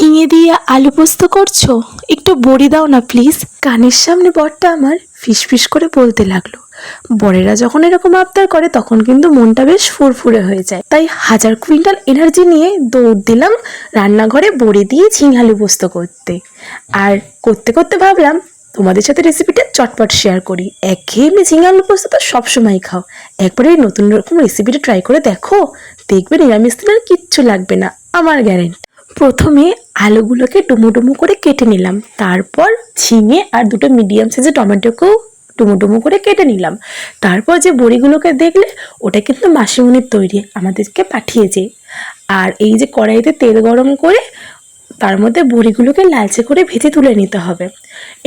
ঝিঙে দিয়ে আলু পোস্ত করছ? একটু বড়ি দাও না প্লিজ কানের সামনে বরটা আমার ফিস ফিস করে বলতে লাগল। বরেরা যখন এরকম আবদার করে, তখন কিন্তু মনটা বেশ ফুরফুরে হয়ে যায়। তাই হাজার কুইন্টাল এনার্জি নিয়ে দৌড় দিলাম রান্নাঘরে বড়ি দিয়ে ঝিঙে আলু পোস্ত করতে। আর করতে করতে ভাবলাম, তোমাদের সাথে রেসিপিটা চটপট শেয়ার করি। একঘেয়েমি ঝিঙে আলু পোস্ত তো সবসময় খাও। একবার এই নতুন রকম রেসিপিটা ট্রাই করে দেখো। দেখবে নিরামিষ দিন আর কিচ্ছু লাগবে না, আমার গ্যারেন্টি প্রথমে আলুগুলোকে ডুমো ডুমো করে কেটে নিলাম। তারপর ঝিঙে আর দুটো মিডিয়াম সাইজের টমেটোকেও ডুমো ডুমো করে কেটে নিলাম। তারপর যে বড়িগুলোকে দেখলে, ওটা কিন্তু মাসিমণির তৈরি, আমাদেরকে পাঠিয়েছে। আর এই যে কড়াইতে তেল গরম করে, তার মধ্যে বড়িগুলোকে লালচে করে ভেজে তুলে নিতে হবে।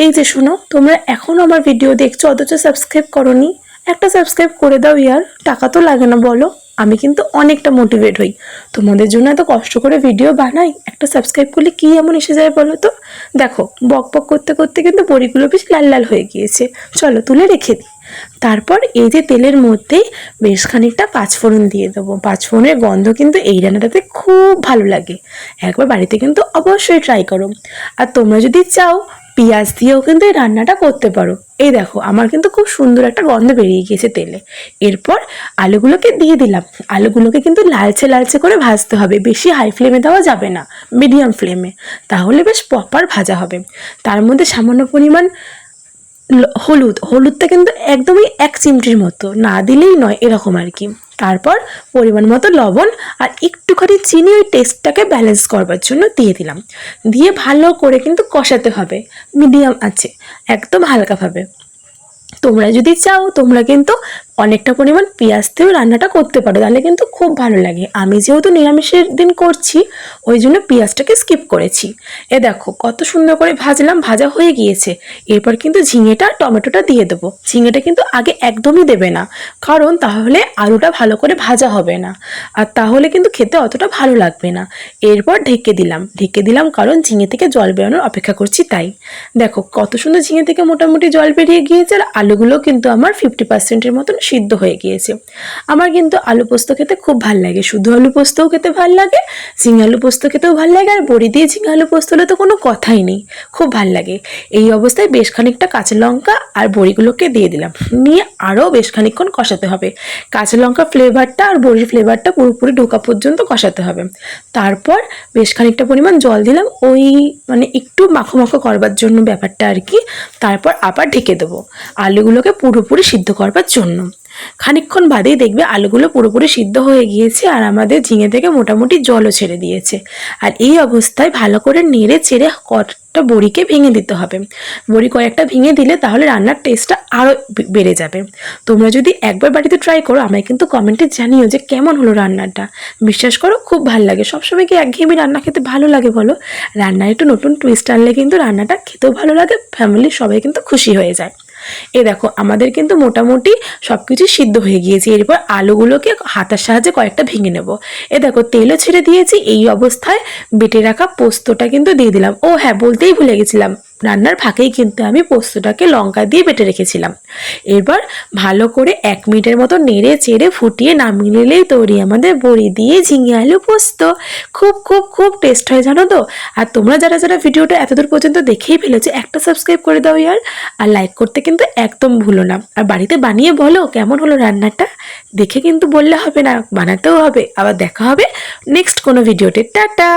এই যে শোনো, তোমরা এখনও আমার ভিডিও দেখছ, অথচ সাবস্ক্রাইব করনি? একটা সাবস্ক্রাইব করে দাও ইয়ার, টাকা তো লাগে না, বলো। আমি কিন্তু অনেকটা মোটিভেট হই। তোমাদের জন্য এত কষ্ট করে ভিডিও বানাই, একটা সাবস্ক্রাইব করলে কি এমন এসে যায় বলো তো? দেখো, বক বক করতে করতে কিন্তু বড়িগুলো বেশ লাল লাল হয়ে গিয়েছে। চলো তুলে রেখে দিই। তারপর এই যে তেলের মধ্যেই বেশ খানিকটা পাঁচফোড়ন দিয়ে দেবো। পাঁচফোড়নের গন্ধ কিন্তু এই রান্নাটাতে খুব ভালো লাগে। একবার বাড়িতে কিন্তু অবশ্যই ট্রাই করো। আর তোমরা যদি চাও পেঁয়াজ দিয়েও কিন্তু এই রান্নাটা করতে পারো। এই দেখো, আমার কিন্তু খুব সুন্দর একটা গন্ধ বেরিয়ে গিয়েছে তেলে। এরপর আলুগুলোকে দিয়ে দিলাম। আলুগুলোকে কিন্তু লালচে লালচে করে ভাজতে হবে। বেশি হাই ফ্লেমে দেওয়া যাবে না। মিডিয়াম ফ্লেমে তাহলে বেশ প্রপার ভাজা হবে। তার মধ্যে সামান্য পরিমাণ হলুদ। হলুদটা কিন্তু একদমই এক চিমটির মতো। না দিলেই নয়, এরকম আর কি। তারপর পরিমাণ মতো লবণ আর একটুখানি চিনি ওই টেস্টটাকে ব্যালেন্স করবার জন্য দিয়ে দিলাম। দিয়ে ভালো করে কিন্তু কষাতে হবে। মিডিয়াম আছে, একদম হালকাভাবে। তোমরা যদি চাও, তোমরা কিন্তু অনেকটা পরিমাণ পেঁয়াজ দিয়েও রান্নাটা করতে পারো, তাহলে কিন্তু খুব ভালো লাগে। আমি যেহেতু নিরামিষের দিন করছি, ওই জন্য পেঁয়াজটাকে স্কিপ করেছি। এ দেখো, কত সুন্দর করে ভাজলাম, ভাজা হয়ে গিয়েছে। এরপর কিন্তু ঝিঙেটা, টমেটোটা দিয়ে দেবো। ঝিঙেটা কিন্তু আগে একদমই দেবে না, কারণ তাহলে আলুটা ভালো করে ভাজা হবে না। আর তাহলে কিন্তু খেতে অতটা ভালো লাগবে না। এরপর ঢেকে দিলাম। ঢেকে দিলাম কারণ ঝিঙে থেকে জল বেরোনোর অপেক্ষা করছি তাই। দেখো, কত সুন্দর ঝিঙে থেকে মোটামুটি জল বেরিয়ে গিয়েছে, আর আলুগুলো কিন্তু আমার ফিফটি পার্সেন্টের মতন সিদ্ধ হয়ে গিয়েছে। আমার কিন্তু আলু পোস্ত খেতে খুব ভালো লাগে। শুধু আলু পোস্তও খেতে ভালো লাগে আলু পোস্ত খেতেও ভালো লাগে, আর বড়ি দিয়ে আলু পোস্ত হলে তো কোনো কথাই নেই। খুব ভালো লাগে। এই অবস্থায় বেশ খানিকটা কাঁচা লঙ্কা আর বড়িগুলোকে দিয়ে দিলাম। নিয়ে আরও বেশ খানিকক্ষণ কষাতে হবে। কাঁচা লঙ্কা ফ্লেভারটা আর বড়ির ফ্লেভারটা পুরোপুরি ঢোকা পর্যন্ত কষাতে হবে। তারপর বেশ খানিকটা পরিমাণ জল দিলাম। ওই মানে একটু মাখো মাখো করবার জন্য ব্যাপারটা আর কি। তারপর আবার ঢেকে দেবো। আলুগুলোকে পুরোপুরি সিদ্ধ করবার জন্য। খানিকক্ষণ বাদেই দেখবে আলুগুলো পুরোপুরি সিদ্ধ হয়ে গিয়েছে আর আমাদের ঝিঙে থেকে মোটামুটি জলও ছেড়ে দিয়েছে। আর এই অবস্থায় ভালো করে নেড়ে চেড়ে কটা বড়িকে ভেঙে দিতে হবে। বড়ি কয়েকটা ভেঙে দিলে তাহলে রান্নার টেস্টটা আরও বেড়ে যাবে। তোমরা যদি একবার বাড়িতে ট্রাই করো, আমায় কিন্তু কমেন্টে জানিও যে কেমন হলো রান্নাটা। বিশ্বাস করো, খুব ভালো লাগে। সবসময় কি একঘেয়েমি রান্না খেতে ভালো লাগে বলো? রান্নায় একটু নতুন টুইস্ট আনলে কিন্তু রান্নাটা খেতেও ভালো লাগে ফ্যামিলির সবাই কিন্তু খুশি হয়ে যায়। এ দেখো, আমাদের কিন্তু মোটামুটি সব কিছু সিদ্ধ হয়ে গিয়েছে। এরপর আলুগুলোকে হাতার সাহায্যে কয়েকটা ভেঙে নেব। এ দেখো, তেলও ছেড়ে দিয়েছি। এই অবস্থায় বেটে রাখা পোস্তটা কিন্তু দিয়ে দিলাম। ও হ্যাঁ বলতেই ভুলে গেছিলাম। রান্নার ফাঁকেই কিন্তু আমি পোস্তটাকে লঙ্কা দিয়ে বেটে রেখেছিলাম। এবার ভালো করে এক মিনিটের মতো নেড়ে চেড়ে ফুটিয়ে নামিয়ে নিলেই তৈরি আমাদের বড়ি দিয়ে ঝিঙে আলু পোস্ত। খুব খুব খুব টেস্ট হয় জানো তো? আর তোমরা যারা যারা ভিডিওটা এতদূর পর্যন্ত দেখেই ফেলেছো, একটা সাবস্ক্রাইব করে দাও ইয়ার, আর লাইক করতে কিন্তু একদম ভুলো না। আর বাড়িতে বানিয়ে বলো কেমন হলো রান্নাটা? দেখে কিন্তু বললে হবে না, বানাতেও হবে। আবার দেখা হবে নেক্সট কোনো ভিডিওতে টাটা!